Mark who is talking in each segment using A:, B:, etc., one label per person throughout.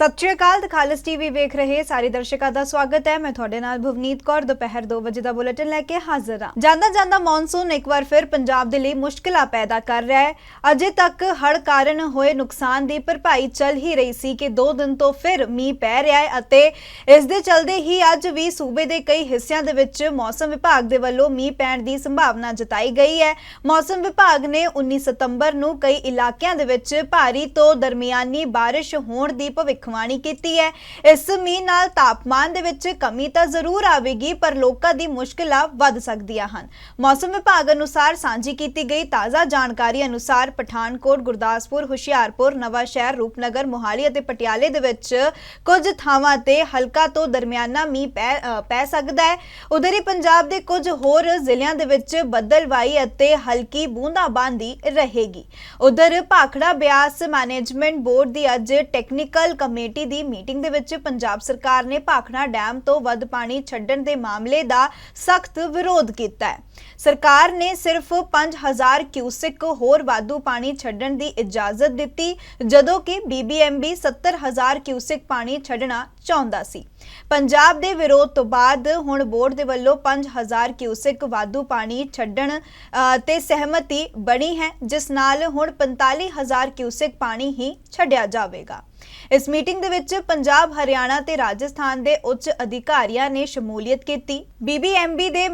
A: ਸਤਿ ਸ਼੍ਰੀ ਅਕਾਲ ਖਾਲਸ ਟੀਵੀ ਵੇਖ ਰਹੇ ਸਾਰੇ ਦਰਸ਼ਕਾਂ ਦਾ ਸਵਾਗਤ ਹੈ। ਮੈਂ ਤੁਹਾਡੇ ਨਾਲ ਭਵਨੀਤ ਕੌਰ, ਦੁਪਹਿਰ 2 ਵਜੇ ਦਾ ਬੁਲੇਟਿਨ ਲੈ ਕੇ ਹਾਜ਼ਰ ਹਾਂ। ਜਾਂਦਾ ਜਾਂਦਾ ਮੌਨਸੂਨ ਇੱਕ ਵਾਰ ਫਿਰ ਪੰਜਾਬ ਦੇ ਲਈ ਮੁਸ਼ਕਲਾਂ ਪੈਦਾ ਕਰ ਰਿਹਾ ਹੈ। ਅਜੇ ਤੱਕ ਹੜ੍ਹ ਕਾਰਨ ਹੋਏ ਨੁਕਸਾਨ ਦੀ ਭਰਪਾਈ ਚੱਲ ਹੀ ਰਹੀ ਸੀ ਕਿ 2 ਦਿਨ ਤੋਂ ਫਿਰ ਮੀਂਹ ਪੈ ਰਿਹਾ ਹੈ ਅਤੇ ਇਸ ਦੇ ਚਲਦੇ ਹੀ ਅੱਜ ਵੀ ਸੂਬੇ ਦੇ ਕਈ ਹਿੱਸਿਆਂ ਦੇ ਵਿੱਚ ਮੌਸਮ ਵਿਭਾਗ ਦੇ ਵੱਲੋਂ ਮੀਂਹ ਪੈਣ ਦੀ ਸੰਭਾਵਨਾ ਜਤਾਈ ਗਈ ਹੈ। ਮੌਸਮ ਵਿਭਾਗ ਨੇ 19 ਸਤੰਬਰ ਨੂੰ ਕਈ ਇਲਾਕਿਆਂ ਦੇ ਵਿੱਚ ਭਾਰੀ ਤੋਂ ਦਰਮਿਆਨੀ ਬਾਰਿਸ਼ ਹੋਣ ਦੀ ਭਵਿੱਖ ਭਵਿੱਖਬਾਣੀ ਕੀਤੀ ਹੈ। ਇਸ ਮੀਂਹ ਨਾਲ ਤਾਪਮਾਨ ਦੇ ਵਿੱਚ ਕਮੀ ਤਾਂ ਜ਼ਰੂਰ ਆਵੇਗੀ, ਪਰ ਲੋਕਾਂ ਦੀ ਮੁਸ਼ਕਲਾਂ ਵੱਧ ਸਕਦੀਆਂ ਹਨ। ਮੌਸਮ ਵਿਭਾਗ ਅਨੁਸਾਰ ਸਾਂਝੀ ਕੀਤੀ ਗਈ ਤਾਜ਼ਾ ਜਾਣਕਾਰੀ ਅਨੁਸਾਰ ਪਠਾਨਕੋਟ, ਗੁਰਦਾਸਪੁਰ, ਹੁਸ਼ਿਆਰਪੁਰ, ਨਵਾਂ ਸ਼ਹਿਰ, ਰੂਪਨਗਰ, ਮੋਹਾਲੀ ਅਤੇ ਪਟਿਆਲੇ ਦੇ ਵਿੱਚ ਕੁਝ ਥਾਵਾਂ ਤੇ ਹਲਕਾ ਤੋਂ ਦਰਮਿਆਨਾ ਮੀਂਹ ਪੈ ਪੈ ਸਕਦਾ ਹੈ। ਉਧਰ ਹੀ ਪੰਜਾਬ ਦੇ ਕੁਝ ਹੋਰ ਜ਼ਿਲ੍ਹਿਆਂ ਦੇ ਵਿੱਚ ਬੱਦਲਵਾਈ ਅਤੇ ਹਲਕੀ ਬੂੰਦਾਬਾਂਦੀ ਰਹੇਗੀ। ਉਧਰ ਭਾਖੜਾ ਬਿਆਸ ਮੈਨੇਜਮੈਂਟ ਬੋਰਡ ਦੀ ਅੱਜ ਟੈਕਨੀਕਲ ਕਮੇਟੀ ਕਮੇਟੀ ਦੀ ਮੀਟਿੰਗ ਦੇ ਵਿੱਚ ਪੰਜਾਬ ਸਰਕਾਰ ਨੇ ਭਾਖੜਾ ਡੈਮ ਤੋਂ ਵੱਧ ਪਾਣੀ ਛੱਡਣ ਦੇ ਮਾਮਲੇ ਦਾ ਸਖਤ ਵਿਰੋਧ ਕੀਤਾ ਹੈ। ਸਰਕਾਰ ਨੇ ਸਿਰਫ 5000 ਕਿਊਸਿਕ ਹੋਰ ਵਾਧੂ ਪਾਣੀ ਛੱਡਣ ਦੀ ਇਜਾਜ਼ਤ ਦਿੱਤੀ, ਜਦੋਂ ਕਿ BBMB 70000 ਕਿਊਸਿਕ ਪਾਣੀ ਛੱਡਣਾ ਚਾਹੁੰਦਾ ਸੀ। ਪੰਜਾਬ ਦੇ ਵਿਰੋਧ ਤੋਂ ਬਾਅਦ ਹੁਣ ਬੋਰਡ ਦੇ ਵੱਲੋਂ 5000 ਕਿਊਸਿਕ ਵਾਧੂ ਪਾਣੀ ਛੱਡਣ ਤੇ ਸਹਿਮਤੀ ਬਣੀ ਹੈ, ਜਿਸ ਨਾਲ ਹੁਣ 45000 ਕਿਊਸਿਕ ਪਾਣੀ ਹੀ ਛੱਡਿਆ ਜਾਵੇਗਾ। ਇਸ ਮੀਟਿੰਗ ਦੇ ਵਿੱਚ ਪੰਜਾਬ, ਹਰਿਆਣਾ ਤੇ ਰਾਜਸਥਾਨ ਦੇ ਉੱਚ ਅਧਿਕਾਰੀਆਂ ਨੇ ਸ਼ਮੂਲੀਅਤ ਕੀਤੀ। BBMB ਦੇ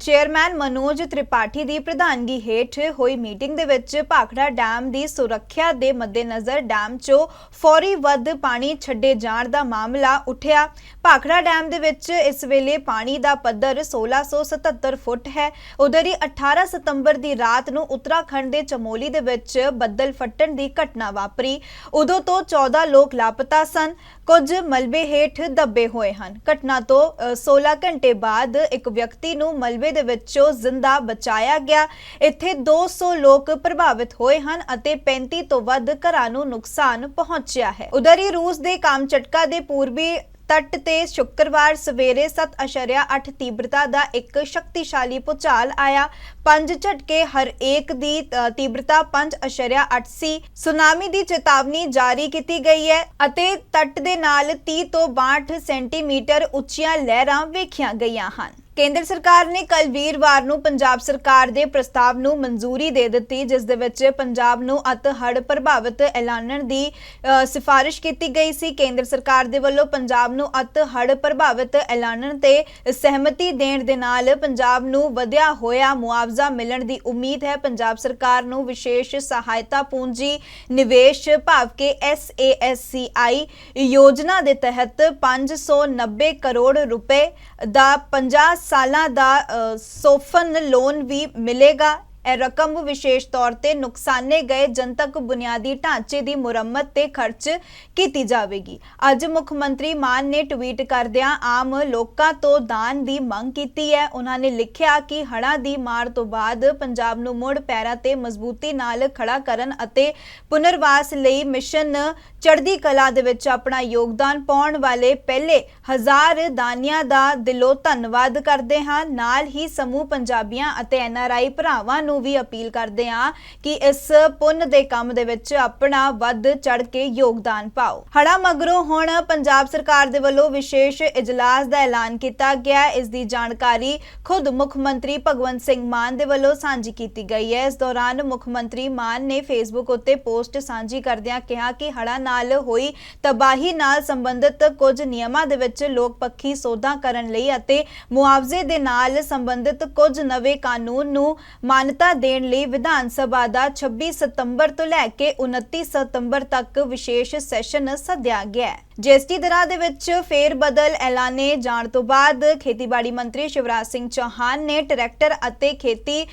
A: ਚੇਅਰਮੈਨ ਮਨੋਜ ਤ੍ਰਿਪਾਠੀ ਦੀ ਪ੍ਰਧਾਨਗੀ ਹੇਠ ਹੋਈ ਮੀਟਿੰਗ ਦੇ ਵਿੱਚ ਭਾਖੜਾ ਡੈਮ ਦੀ ਸੁਰੱਖਿਆ ਦੇ ਮੱਦੇਨਜ਼ਰ ਡੈਮ 'ਚੋਂ ਫੌਰੀ ਵੱਧ ਪਾਣੀ ਛੱਡੇ ਜਾਣ ਦਾ ਮਾਮਲਾ ਉੱਠਿਆ। ਭਾਖੜਾ ਡੈਮ ਦੇ ਵਿੱਚ ਇਸ ਵੇਲੇ ਪਾਣੀ ਦਾ ਪੱਧਰ 1677 ਫੁੱਟ ਹੈ। ਉਧਰ ਹੀ 18 ਸਤੰਬਰ ਦੀ ਰਾਤ ਨੂੰ ਉੱਤਰਾਖੰਡ ਦੇ ਚਮੋਲੀ ਦੇ ਵਿੱਚ ਬੱਦਲ ਫਟਣ ਦੀ ਘਟਨਾ ਵਾਪਰੀ। ਉਦੋਂ ਤੋਂ 14 ਲੋਕ ਲਾਪਤਾ ਸਨ। ਕੁਝ ਮਲਬੇ ਹੇਠ ਦੱਬੇ ਹੋਏ ਹਨ। ਘਟਨਾ ਤੋਂ ਅ, 16 ਘੰਟੇ ਬਾਅਦ ਇੱਕ ਵਿਅਕਤੀ ਨੂੰ ਮਲਬੇ ਦੇ ਵਿੱਚੋਂ ਜ਼ਿੰਦਾ ਬਚਾਇਆ ਗਿਆ। ਇੱਥੇ 200 ਲੋਕ ਪ੍ਰਭਾਵਿਤ ਹੋਏ ਹਨ ਅਤੇ 35 ਤੋਂ ਵੱਧ ਘਰਾਂ ਨੂੰ ਨੁਕਸਾਨ ਪਹੁੰਚਿਆ ਹੈ। ਉਧਰ ਹੀ ਰੂਸ ਦੇ ਕਾਮਚਟਕਾ ਦੇ ਪੂਰਬੀ ਤੱਟ ਤੇ ਸ਼ੁੱਕਰਵਾਰ ਸਵੇਰੇ 7.8 ਤੀਬਰਤਾ ਦਾ ਇੱਕ ਸ਼ਕਤੀਸ਼ਾਲੀ ਭੂਚਾਲ ਆਇਆ। ਪੰਜ ਝਟਕੇ ਹਰ ਇੱਕ ਦੀ ਅ, ਤੀਬਰਤਾ 5.8 ਸੀ। ਸੁਨਾਮੀ ਦੀ ਚੇਤਾਵਨੀ ਜਾਰੀ ਕੀਤੀ ਗਈ ਹੈ ਅਤੇ ਤੱਟ ਦੇ ਨਾਲ 30 ਤੋਂ 62 ਸੈਂਟੀਮੀਟਰ ਉੱਚੀਆਂ ਲਹਿਰਾਂ ਵੇਖੀਆਂ ਗਈਆਂ ਹਨ। ਕੇਂਦਰ ਸਰਕਾਰ ਨੇ ਕੱਲ ਵੀਰਵਾਰ ਨੂੰ ਪੰਜਾਬ ਸਰਕਾਰ ਦੇ ਪ੍ਰਸਤਾਵ ਨੂੰ ਮਨਜ਼ੂਰੀ ਦੇ ਦਿੱਤੀ ਜਿਸ ਦੇ ਵਿੱਚ ਪੰਜਾਬ ਨੂੰ ਅਤ ਹੜ੍ਹ ਪ੍ਰਭਾਵਿਤ ਐਲਾਨਣ ਦੀ ਅ, ਸਿਫਾਰਿਸ਼ ਕੀਤੀ ਗਈ ਸੀ। ਕੇਂਦਰ ਸਰਕਾਰ ਦੇ ਵੱਲੋਂ ਪੰਜਾਬ ਨੂੰ ਅਤ ਹੜ੍ਹ ਪ੍ਰਭਾਵਿਤ ਐਲਾਨਣ ਤੇ ਸਹਿਮਤੀ ਦੇਣ ਦੇ ਨਾਲ ਪੰਜਾਬ ਨੂੰ ਵਧਿਆ ਹੋਇਆ ਮੁਆਵਜ਼ਾ ਮਿਲਣ ਦੀ ਉਮੀਦ ਹੈ। ਪੰਜਾਬ ਸਰਕਾਰ ਨੂੰ ਵਿਸ਼ੇਸ਼ ਸਹਾਇਤਾ ਪੂੰਜੀ ਨਿਵੇਸ਼ ਭਾਵ ਕਿ SASCI ਯੋਜਨਾ ਦੇ ਤਹਿਤ 590 ਕਰੋੜ ਰੁਪਏ ਦਾ 50 ਸਾਲਾਂ ਦਾ ਸੋਫਨ ਲੋਨ ਵੀ ਮਿਲੇਗਾ। ਇਹ ਰਕਮ ਵਿਸ਼ੇਸ਼ ਤੌਰ ਤੇ ਨੁਕਸਾਨੇ ਗਏ ਜਨਤਕ ਬੁਨਿਆਦੀ ਢਾਂਚੇ ਦੀ ਮੁਰੰਮਤ ਤੇ ਖਰਚ ਕੀਤੀ ਜਾਵੇਗੀ। ਅੱਜ ਮੁੱਖ ਮੰਤਰੀ ਮਾਨ ਨੇ ਟਵੀਟ ਕਰਦਿਆਂ ਆਮ ਲੋਕਾਂ ਤੋਂ ਦਾਨ ਦੀ ਮੰਗ ਕੀਤੀ ਹੈ। ਉਹਨਾਂ ਨੇ ਲਿਖਿਆ ਕਿ ਹੜ੍ਹਾਂ ਦੀ ਮਾਰ ਤੋਂ ਬਾਅਦ ਪੰਜਾਬ ਨੂੰ ਮੁੜ ਪੈਰਾਂ ਤੇ ਮਜ਼ਬੂਤੀ ਨਾਲ ਖੜਾ ਕਰਨ ਅਤੇ ਪੁਨਰਵਾਸ ਲਈ ਮਿਸ਼ਨ ਚੜ੍ਹਦੀ ਕਲਾ ਦੇ ਵਿੱਚ ਆਪਣਾ ਯੋਗਦਾਨ ਪਾਉਣ ਵਾਲੇ ਪਹਿਲੇ ਹਜ਼ਾਰ ਦਾਨੀਆਂ ਦਾ ਦਿਲੋਂ ਧੰਨਵਾਦ ਕਰਦੇ ਹਾਂ। ਨਾਲ ਹੀ ਸਮੂਹ ਪੰਜਾਬੀਆਂ ਅਤੇ ਐਨਆਰਆਈ ਭਰਾਵਾਂ ਨੂੰ ਵੀ ਅਪੀਲ ਕਰਦੇ ਹਾਂ ਕਿ ਇਸ ਪੁੰਨ ਦੇ ਕੰਮ ਦੇ ਵਿੱਚ ਆਪਣਾ ਵੱਧ ਚੜ ਕੇ ਯੋਗਦਾਨ ਪਾਓ। ਹੜਾ ਮਗਰੋਂ ਹੁਣ ਪੰਜਾਬ ਸਰਕਾਰ ਦੇ ਵੱਲੋਂ ਵਿਸ਼ੇਸ਼ ਇਜਲਾਸ ਦਾ ਐਲਾਨ ਕੀਤਾ ਗਿਆ। ਇਸ ਦੀ ਜਾਣਕਾਰੀ ਖੁਦ ਮੁੱਖ ਮੰਤਰੀ ਭਗਵੰਤ ਸਿੰਘ ਮਾਨ ਦੇ ਵੱਲੋਂ ਸਾਂਝੀ ਕੀਤੀ ਗਈ ਹੈ। ਇਸ ਦੌਰਾਨ ਮੁੱਖ ਮੰਤਰੀ ਮਾਨ ਨੇ ਫੇਸਬੁੱਕ ਉੱਤੇ ਪੋਸਟ ਸਾਂਝੀ ਕਰਦਿਆਂ ਕਿਹਾ ਕਿ ਹੜ੍ਹਾਂ ਨਾਲ ਹੋਈ ਤਬਾਹੀ ਨਾਲ ਸੰਬੰਧਿਤ ਕੁਝ ਨਿਯਮਾਂ ਦੇ ਵਿੱਚ ਲੋਕ ਪੱਖੀ ਸੋਧਾਂ ਕਰਨ ਲਈ ਅਤੇ ਮੁਆਵਜ਼ੇ ਦੇ ਨਾਲ ਸੰਬੰਧਿਤ ਕੁਝ ਨਵੇਂ ਕਾਨੂੰਨ ਨੂੰ ਮਾਨਤਾ ਦੇਣ ਲਈ ਵਿਧਾਨ ਸਭਾ ਦਾ 26 ਸਤੰਬਰ ਤੋਂ ਲੈ ਕੇ 29 ਸਤੰਬਰ ਤੱਕ ਵਿਸ਼ੇਸ਼ ਸੈਸ਼ਨ ਸੱਦਿਆ ਗਿਆ ਹੈ। ਜੀਐਸਟੀ ਦਰਾਂ ਦੇ ਵਿੱਚ ਫੇਰ ਬਦਲ ਐਲਾਨੇ ਜਾਣ ਤੋਂ ਬਾਅਦ ਖੇਤੀਬਾੜੀ ਮੰਤਰੀ ਸ਼ਿਵਰਾਜ ਸਿੰਘ ਚੌਹਾਨ ਨੇ ਟਰੈਕਟਰ ਅਤੇ ਖੇਤੀ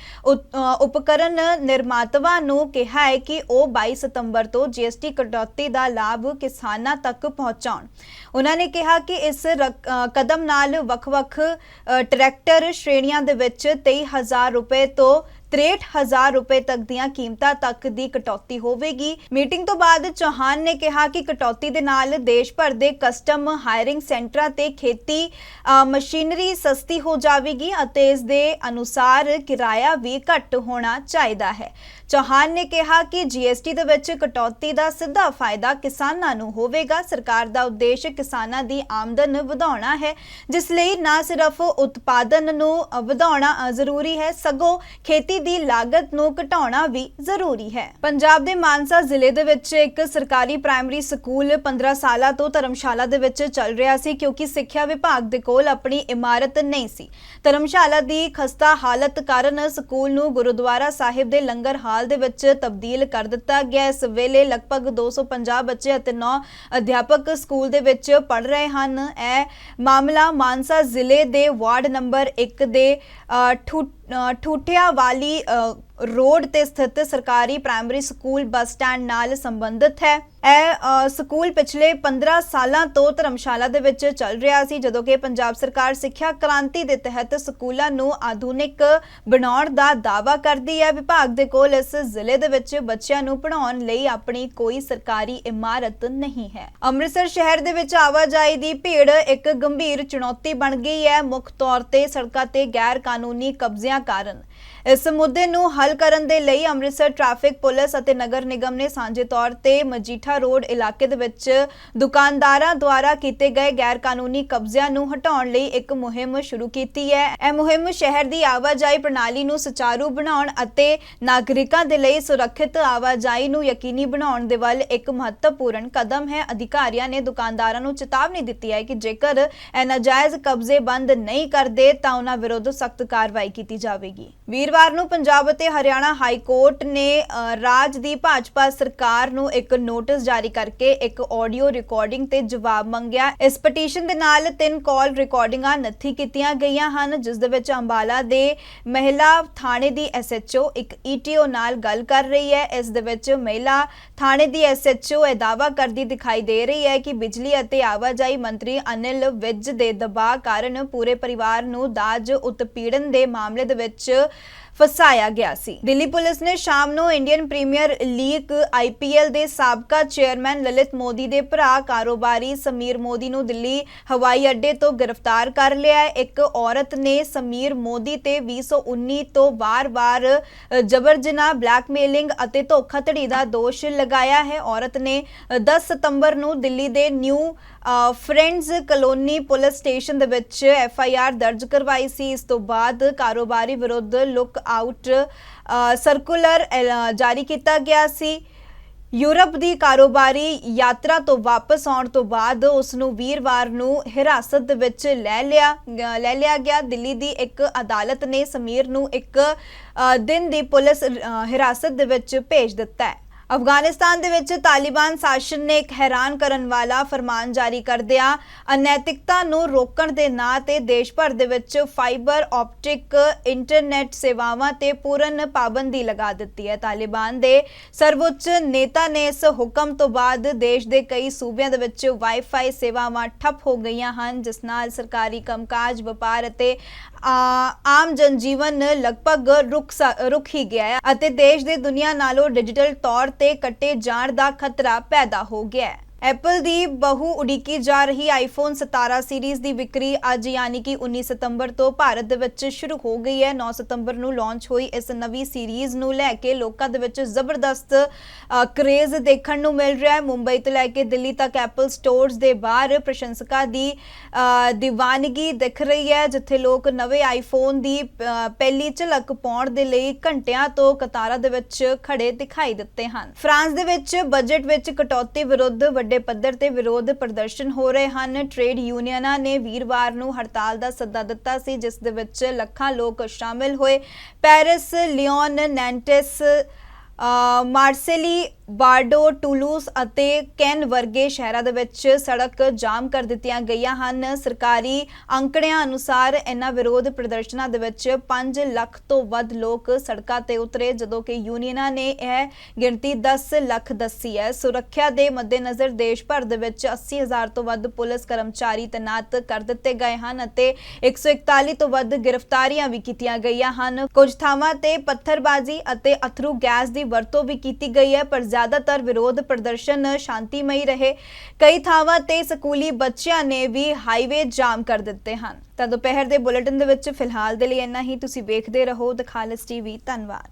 A: ਉਪਕਰਨ ਨਿਰਮਾਤਾਵਾਂ ਨੂੰ ਕਿਹਾ ਹੈ ਕਿ ਉਹ 22 ਸਤੰਬਰ ਤੋਂ ਜੀਐਸਟੀ ਕਟੌਤੀ ਦਾ ਲਾਭ ਕਿਸਾਨਾਂ ਤੱਕ ਪਹੁੰਚਾਉਣ। ਉਹਨਾਂ ਨੇ ਕਿਹਾ ਕਿ ਇਸ ਕਦਮ ਨਾਲ ਵੱਖ-ਵੱਖ ਟਰੈਕਟਰ ਸ਼੍ਰੇਣੀਆਂ ਦੇ ਵਿੱਚ 23000 ਰੁਪਏ ਤੋਂ 63000 ਰੁਪਏ ਤੱਕ ਦੀਆਂ ਕੀਮਤਾਂ ਤੱਕ ਦੀ ਕਟੌਤੀ ਹੋਵੇਗੀ। ਮੀਟਿੰਗ ਤੋਂ ਬਾਅਦ ਚੌਹਾਨ ਨੇ ਕਿਹਾ ਕਿ ਕਟੌਤੀ ਦੇ ਨਾਲ ਦੇਸ਼ ਭਰ ਦੇ ਕਸਟਮ ਹਾਇਰਿੰਗ ਸੈਂਟਰਾਂ ਤੇ ਖੇਤੀ ਮਸ਼ੀਨਰੀ ਸਸਤੀ ਹੋ ਜਾਵੇਗੀ ਅਤੇ ਇਸ ਦੇ ਅਨੁਸਾਰ ਕਿਰਾਇਆ ਵੀ ਘੱਟ ਹੋਣਾ ਚਾਹੀਦਾ ਹੈ। ਚੌਹਾਨ ਨੇ ਕਿਹਾ ਕਿ ਜੀਐਸਟੀ ਦੇ ਵਿੱਚ ਕਟੌਤੀ ਦਾ ਸਿੱਧਾ ਫਾਇਦਾ ਕਿਸਾਨਾਂ ਨੂੰ ਹੋਵੇਗਾ। ਸਰਕਾਰ ਦਾ ਉਦੇਸ਼ ਕਿਸਾਨਾਂ ਦੀ ਆਮਦਨ ਵਧਾਉਣਾ ਹੈ, ਜਿਸ ਲਈ ਨਾ ਸਿਰਫ ਉਤਪਾਦਨ ਨੂੰ ਵਧਾਉਣਾ ਜ਼ਰੂਰੀ ਹੈ, ਸਗੋਂ ਖੇਤੀ ਦੀ ਲਾਗਤ ਨੂੰ ਘਟਾਉਣਾ ਵੀ ਜ਼ਰੂਰੀ ਹੈ। ਪੰਜਾਬ ਦੇ ਮਾਨਸਾ ਜ਼ਿਲ੍ਹੇ ਦੇ ਵਿੱਚ ਇੱਕ ਸਰਕਾਰੀ ਪ੍ਰਾਇਮਰੀ ਸਕੂਲ 15 ਸਾਲਾਂ ਤੋਂ ਧਰਮਸ਼ਾਲਾ ਦੇ ਵਿੱਚ ਚੱਲ ਰਿਹਾ ਸੀ, ਕਿਉਂਕਿ ਸਿੱਖਿਆ ਵਿਭਾਗ ਦੇ ਕੋਲ ਆਪਣੀ ਇਮਾਰਤ ਨਹੀਂ ਸੀ। ਧਰਮਸ਼ਾਲਾ ਦੀ ਖਸਤਾ ਹਾਲਤ ਕਾਰਨ ਸਕੂਲ ਨੂੰ ਗੁਰਦੁਆਰਾ ਸਾਹਿਬ ਦੇ ਲੰਗਰ ਹਾਲ ਦੇ ਵਿੱਚ ਤਬਦੀਲ ਕਰ ਦਿੱਤਾ ਗਿਆ। ਇਸ ਵੇਲੇ ਲਗਭਗ 250 ਬੱਚੇ ਅਤੇ 9 ਅਧਿਆਪਕ ਸਕੂਲ ਦੇ ਵਿੱਚ ਪੜ ਰਹੇ ਹਨ। ਇਹ ਮਾਮਲਾ ਮਾਨਸਾ ਜ਼ਿਲ੍ਹੇ ਦੇ ਵਾਰਡ ਨੰਬਰ 1 ਦੇ ਅ, ਠੂ- ਅ, ਠੂਠਿਆ ਵਾਲੀ ਅ, ਰੋਡ ਤੇ ਸਥਿਤ ਸਰਕਾਰੀ ਪ੍ਰਾਇਮਰੀ ਸਕੂਲ ਬੱਸ ਸਟੈਂਡ ਨਾਲ ਸੰਬੰਧਿਤ ਹੈ। ਇਹ ਸਕੂਲ ਪਿਛਲੇ 15 ਸਾਲਾਂ ਤੋਂ ਧਰਮਸ਼ਾਲਾ ਦੇ ਵਿੱਚ ਚੱਲ ਰਿਹਾ ਸੀ, ਜਦੋਂ ਕਿ ਪੰਜਾਬ ਸਰਕਾਰ ਸਿੱਖਿਆ ਕ੍ਰਾਂਤੀ ਦੇ ਤਹਿਤ ਸਕੂਲਾਂ ਨੂੰ ਆਧੁਨਿਕ ਬਣਾਉਣ ਦਾ ਦਾਅਵਾ ਕਰਦੀ ਹੈ। ਵਿਭਾਗ ਦੇ ਕੋਲ ਇਸ ਜ਼ਿਲ੍ਹੇ ਦੇ ਵਿੱਚ ਬੱਚਿਆਂ ਨੂੰ ਪੜ੍ਹਾਉਣ ਲਈ ਆਪਣੀ ਕੋਈ ਸਰਕਾਰੀ ਇਮਾਰਤ ਨਹੀਂ ਹੈ। ਅੰਮ੍ਰਿਤਸਰ ਸ਼ਹਿਰ ਦੇ ਵਿੱਚ ਆਵਾਜਾਈ ਦੀ ਭੀੜ ਇੱਕ ਗੰਭੀਰ ਚੁਣੌਤੀ ਬਣ ਗਈ ਹੈ। ਮੁੱਖ ਤੌਰ ਤੇ ਸੜਕਾਂ ਤੇ ਗੈਰ ਕਾਨੂੰਨੀ ਕਬਜ਼ਿਆਂ ਕਾਰਨ। ਇਸ ਮੁੱਦੇ ਨੂੰ ਹੱਲ ਕਰਨ ਦੇ ਲਈ ਅੰਮ੍ਰਿਤਸਰ ਟ੍ਰੈਫਿਕ ਪੁਲਿਸ ਅਤੇ ਨਗਰ ਨਿਗਮ ਨੇ ਸਾਂਝੇ ਤੌਰ ਤੇ ਮਜੀਠਾ ਰੋਡ ਇਲਾਕੇ ਦੇ ਵਿੱਚ ਦੁਕਾਨਦਾਰਾਂ ਦੁਆਰਾ ਕੀਤੇ ਗਏ ਗੈਰ ਕਾਨੂੰਨੀ ਕਬਜ਼ਿਆਂ ਨੂੰ ਹਟਾਉਣ ਲਈ ਇੱਕ ਮੁਹਿੰਮ ਸ਼ੁਰੂ ਕੀਤੀ ਹੈ। ਇਹ ਮੁਹਿੰਮ ਸ਼ਹਿਰ ਦੀ ਆਵਾਜਾਈ ਪ੍ਰਣਾਲੀ ਨੂੰ ਸੁਚਾਰੂ ਬਣਾਉਣ ਅਤੇ ਨਾਗਰਿਕਾਂ ਦੇ ਲਈ ਸੁਰੱਖਿਅਤ ਆਵਾਜਾਈ ਨੂੰ ਯਕੀਨੀ ਬਣਾਉਣ ਦੇ ਵੱਲ ਇੱਕ ਮਹੱਤਵਪੂਰਨ ਕਦਮ ਹੈ। ਅਧਿਕਾਰੀਆਂ ਨੇ ਦੁਕਾਨਦਾਰਾਂ ਨੂੰ ਚੇਤਾਵਨੀ ਦਿੱਤੀ ਹੈ ਕਿ ਜੇਕਰ ਇਹ ਨਾਜਾਇਜ਼ ਕਬਜ਼ੇ ਬੰਦ ਨਹੀਂ ਕਰਦੇ ਤਾਂ ਉਹਨਾਂ ਵਿਰੁੱਧ ਸਖਤ ਕਾਰਵਾਈ ਕੀਤੀ ਜਾਵੇਗੀ। ਵੀਰ ਵੀਰਵਾਰ ਨੂੰ ਪੰਜਾਬ ਅਤੇ ਹਰਿਆਣਾ ਹਾਈ ਕੋਰਟ ਨੇ ਰਾਜ ਦੀ ਭਾਜਪਾ ਸਰਕਾਰ ਨੂੰ ਇੱਕ ਨੋਟਿਸ ਜਾਰੀ ਕਰਕੇ ਇੱਕ ਆਡੀਓ ਰਿਕਾਰਡਿੰਗ ਤੇ ਜਵਾਬ ਮੰਗਿਆ। ਇਸ ਪਟੀਸ਼ਨ ਦੇ ਨਾਲ ਤਿੰਨ ਕਾਲ ਰਿਕਾਰਡਿੰਗਾਂ ਨੱਥੀ ਕੀਤੀਆਂ ਗਈਆਂ ਹਨ, ਜਿਸ ਦੇ ਵਿੱਚ ਅੰਬਾਲਾ ਦੇ ਮਹਿਲਾ ਥਾਣੇ ਦੀ ਐਸਐਚਓ ਇੱਕ ਈਟੀਓ ਨਾਲ ਗੱਲ ਕਰ ਰਹੀ ਹੈ। ਇਸ ਦੇ ਵਿੱਚ ਮਹਿਲਾ ਥਾਣੇ ਦੀ ਐਸਐਚਓ ਇਹ ਦਾਅਵਾ ਕਰਦੀ ਦਿਖਾਈ ਦੇ ਰਹੀ ਹੈ ਕਿ ਬਿਜਲੀ ਅਤੇ ਆਵਾਜਾਈ ਮੰਤਰੀ ਅਨਿਲ ਵਿਜ ਦੇ ਦਬਾਅ ਕਾਰਨ ਪੂਰੇ ਪਰਿਵਾਰ ਨੂੰ ਦਾਜ ਉਤਪੀੜਨ ਦੇ ਮਾਮਲੇ ਦੇ ਵਿੱਚ ਫਸਾਇਆ ਗਿਆ ਸੀ। ਦਿੱਲੀ ਪੁਲਿਸ ਨੇ ਸ਼ਾਮ ਨੂੰ ਇੰਡੀਅਨ ਪ੍ਰੀਮੀਅਰ ਲੀਗ ਆਈਪੀਐਲ ਦੇ ਸਾਬਕਾ ਚੇਅਰਮੈਨ ਲਲਿਤ ਮੋਦੀ ਦੇ ਭਰਾ ਕਾਰੋਬਾਰੀ ਸਮੀਰ ਮੋਦੀ ਨੂੰ ਦਿੱਲੀ ਹਵਾਈ ਅੱਡੇ ਤੋਂ ਗ੍ਰਿਫਤਾਰ ਕਰ ਲਿਆ ਹੈ। ਇੱਕ ਔਰਤ ਨੇ ਸਮੀਰ ਮੋਦੀ ਤੇ 2019 ਤੋਂ ਵਾਰ-ਵਾਰ ਜਬਰ ਜਨਾਹ ਬਲੈਕਮੇਲਿੰਗ ਅਤੇ ਧੋਖਾਧੜੀ ਦਾ ਦੋਸ਼ ਲਗਾਇਆ ਹੈ। ਔਰਤ ਨੇ ਅ, 10 ਸਤੰਬਰ ਨੂੰ ਦਿੱਲੀ ਦੇ New Friends Colony police station ਦੇ ਵਿੱਚ ਐਫ ਆਈ ਆਰ ਦਰਜ ਕਰਵਾਈ ਸੀ। ਇਸ ਤੋਂ ਬਾਅਦ ਕਾਰੋਬਾਰੀ ਵਿਰੁੱਧ ਲੁੱਕ ਆਊਟ ਸਰਕੂਲਰ ਜਾਰੀ ਕੀਤਾ ਗਿਆ ਸੀ। ਯੂਰਪ ਦੀ ਕਾਰੋਬਾਰੀ ਯਾਤਰਾ ਤੋਂ ਵਾਪਸ ਆਉਣ ਤੋਂ ਬਾਅਦ ਉਸ ਨੂੰ ਵੀਰਵਾਰ ਨੂੰ ਹਿਰਾਸਤ ਵਿੱਚ ਲੈ ਲਿਆ ਲੈ ਲਿਆ ਗਿਆ। ਦਿੱਲੀ ਦੀ ਇੱਕ ਅਦਾਲਤ ਨੇ ਸਮੀਰ ਨੂੰ ਇੱਕ ਦਿਨ ਦੀ ਪੁਲਿਸ ਹਿਰਾਸਤ ਦੇ ਵਿੱਚ ਭੇਜ ਦਿੱਤਾ ਹੈ। ਅਫਗਾਨਿਸਤਾਨ ਦੇ ਵਿੱਚ ਤਾਲਿਬਾਨ ਸ਼ਾਸਨ ਨੇ ਇੱਕ ਹੈਰਾਨ ਕਰਨ ਵਾਲਾ ਫਰਮਾਨ ਜਾਰੀ ਕਰਦਿਆਂ ਅਨੈਤਿਕਤਾ ਨੂੰ ਰੋਕਣ ਦੇ ਨਾਂ ਤੇ ਦੇਸ਼ ਭਰ ਦੇ ਵਿੱਚ ਫਾਈਬਰ ਆਪਟਿਕ ਇੰਟਰਨੈਟ ਸੇਵਾਵਾਂ ਤੇ ਪੂਰਨ ਪਾਬੰਦੀ ਲਗਾ ਦਿੱਤੀ ਹੈ। ਤਾਲਿਬਾਨ ਦੇ ਸਰਵਉੱਚ ਨੇਤਾ ਨੇ ਇਸ ਹੁਕਮ ਤੋਂ ਬਾਅਦ ਦੇਸ਼ ਦੇ ਕਈ ਸੂਬਿਆਂ ਦੇ ਵਿੱਚ ਵਾਈਫਾਈ ਸੇਵਾਵਾਂ ਠੱਪ ਹੋ ਗਈਆਂ ਹਨ, ਜਿਸ ਨਾਲ ਸਰਕਾਰੀ ਕੰਮਕਾਜ, ਵਪਾਰ ਅਤੇ ਆਮ ਜਨਜੀਵਨ ਲਗਭਗ ਰੁਕ ਰੁਕ ਹੀ ਗਿਆ ਹੈ ਅਤੇ ਦੇਸ਼ ਦੇ ਦੁਨੀਆ ਨਾਲੋਂ ਡਿਜੀਟਲ ਤੌਰ ਤੇ ਕੱਟੇ ਜਾਣ ਦਾ ਖਤਰਾ ਪੈਦਾ ਹੋ ਗਿਆ ਹੈ। ਐਪਲ ਦੀ ਬਹੁ ਉਡੀਕੀ ਜਾ ਰਹੀ ਆਈਫੋਨ 17 ਸੀਰੀਜ਼ ਦੀ ਵਿਕਰੀ ਅੱਜ ਯਾਨੀ ਕਿ 19 ਸਤੰਬਰ ਤੋਂ ਭਾਰਤ ਦੇ ਵਿੱਚ ਸ਼ੁਰੂ ਹੋ ਗਈ ਹੈ। 9 ਸਤੰਬਰ ਨੂੰ ਲਾਂਚ ਹੋਈ ਇਸ ਨਵੀਂ ਸੀਰੀਜ਼ ਨੂੰ ਲੈ ਕੇ ਲੋਕਾਂ ਦੇ ਵਿੱਚ ਜ਼ਬਰਦਸਤ ਕਰੇਜ਼ ਦੇਖਣ ਨੂੰ ਮਿਲ ਰਿਹਾ ਹੈ। ਮੁੰਬਈ ਤੋਂ ਲੈ ਕੇ ਦਿੱਲੀ ਤੱਕ ਐਪਲ ਸਟੋਰਸ ਦੇ ਬਾਹਰ ਪ੍ਰਸ਼ੰਸਕਾਂ ਦੀ ਅ, ਦੀਵਾਨਗੀ ਦਿਖ ਰਹੀ ਹੈ ਜਿੱਥੇ ਲੋਕ ਨਵੇਂ ਆਈਫੋਨ ਦੀ ਪਹਿਲੀ ਝਲਕ ਪਾਉਣ ਦੇ ਲਈ ਘੰਟਿਆਂ ਤੋਂ ਕਤਾਰਾਂ ਦੇ ਵਿੱਚ ਖੜੇ ਦਿਖਾਈ ਦਿੱਤੇ ਹਨ। ਫਰਾਂਸ ਦੇ ਵਿੱਚ ਬਜਟ ਵਿੱਚ ਕਟੌਤੀ ਵਿਰੁੱਧ ਵੱਡੇ ਪੱਧਰ ਤੇ ਵਿਰੋਧ ਪ੍ਰਦਰਸ਼ਨ ਹੋ ਰਹੇ ਹਨ। ਟ੍ਰੇਡ ਯੂਨੀਅਨਾਂ ਨੇ ਵੀਰਵਾਰ ਨੂੰ ਹੜਤਾਲ ਦਾ ਸੱਦਾ ਦਿੱਤਾ ਸੀ, ਜਿਸ ਦੇ ਵਿੱਚ ਲੱਖਾਂ ਲੋਕ ਸ਼ਾਮਿਲ ਹੋਏ। Paris, Lyon, Nantes Marseille Bordeaux, Toulouse ਅਤੇ ਕੈਨ ਵਰਗੇ ਸ਼ਹਿਰਾਂ ਦੇ ਵਿੱਚ ਸੜਕ ਜਾਮ ਕਰ ਦਿੱਤੀਆਂ ਗਈਆਂ ਹਨ। ਸਰਕਾਰੀ ਅੰਕੜਿਆਂ ਅਨੁਸਾਰ ਇਹਨਾਂ ਵਿਰੋਧ ਪ੍ਰਦਰਸ਼ਨਾਂ ਦੇ ਵਿੱਚ 5 ਲੱਖ ਤੋਂ ਵੱਧ ਲੋਕ ਸੜਕਾਂ ਤੇ ਉਤਰੇ, ਜਦੋਂ ਕਿ ਯੂਨੀਅਨਾਂ ਨੇ ਇਹ ਗਿਣਤੀ 10 ਲੱਖ ਦੱਸੀ ਹੈ। ਸੁਰੱਖਿਆ ਦੇ ਮੱਦੇਨਜ਼ਰ ਦੇਸ਼ ਭਰ ਦੇ ਵਿੱਚ 80 ਹਜ਼ਾਰ ਤੋਂ ਵੱਧ ਪੁਲਿਸ ਕਰਮਚਾਰੀ ਤੈਨਾਤ ਕਰ ਦਿੱਤੇ ਗਏ ਹਨ ਅਤੇ 141 ਤੋਂ ਵੱਧ ਗ੍ਰਿਫਤਾਰੀਆਂ ਵੀ ਕੀਤੀਆਂ ਗਈਆਂ ਹਨ। ਕੁਝ ਥਾਵਾਂ ਤੇ ਪੱਥਰਬਾਜ਼ੀ ਅਤੇ ਅਥਰੂ ਗੈਸ ਦੀ ਵਰਤੋਂ ਵੀ ਕੀਤੀ ਗਈ ਹੈ, ਪਰ ਜ਼ਿਆਦਾਤਰ ਵਿਰੋਧ ਪ੍ਰਦਰਸ਼ਨ ਸ਼ਾਂਤੀਮਈ ਰਹੇ। ਕਈ ਥਾਵਾਂ ਤੇ ਸਕੂਲੀ ਬੱਚਿਆਂ ਨੇ ਵੀ ਹਾਈਵੇ ਜਾਮ ਕਰ ਦਿੱਤੇ ਹਨ। ਤਾਂ ਦੁਪਹਿਰ ਦੇ ਬੁਲੇਟਿਨ ਦੇ ਵਿੱਚ ਫਿਲਹਾਲ ਦੇ ਲਈ ਇੰਨਾ ਹੀ। ਤੁਸੀਂ ਵੇਖਦੇ ਰਹੋ ਦ ਖਾਲਸ ਟੀਵੀ। ਧੰਨਵਾਦ।